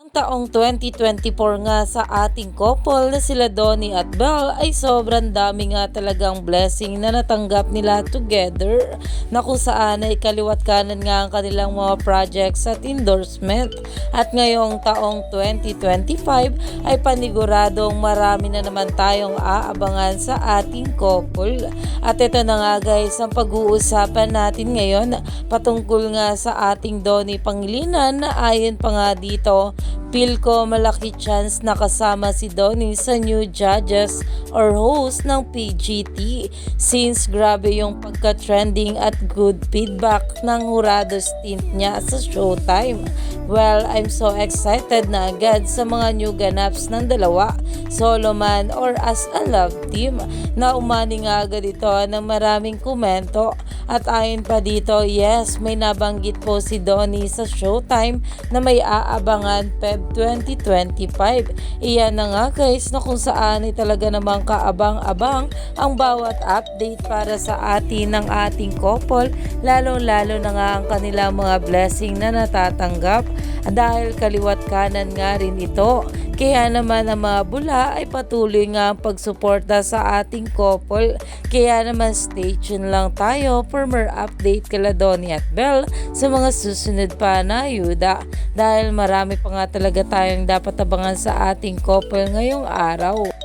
Ang taong 2024 nga sa ating couple na sila Donnie at Belle ay sobrang dami nga talagang blessing na natanggap nila together na kung saan ay kaliwat kanan nga ang kanilang mga projects at endorsement. At ngayong taong 2025 ay paniguradong marami na naman tayong aabangan sa ating couple. At ito na nga guys ang pag-uusapan natin ngayon patungkol nga sa ating Donnie Pangilinan. Na ayon pa nga dito Feel ko malaki chance na kasama si Donnie sa new judges or host ng PGT since grabe yung pagka-trending at good feedback ng Hurado stint niya sa Showtime. Well, I'm so excited na agad sa mga new ganaps ng dalawa, solo man or as a love team, na umani nga agad ito ng maraming komento at ayon pa dito, yes, may nabanggit po si Donnie sa Showtime na may aabangan Feb 2025. Iyan na nga guys na kung saan ay talaga namang kaabang-abang ang bawat update para sa atin ng ating couple lalo-lalo na nga ang kanilang mga blessing na natatanggap dahil kaliwat kanan nga rin ito. Kaya naman ang mga bula ay patuloy nga ang pagsuporta sa ating couple. Kaya naman stay tuned lang tayo for more update kala Donnie at Belle sa mga susunod pa na ayuda. Dahil marami pa nga talaga tayong dapat abangan sa ating couple ngayong araw.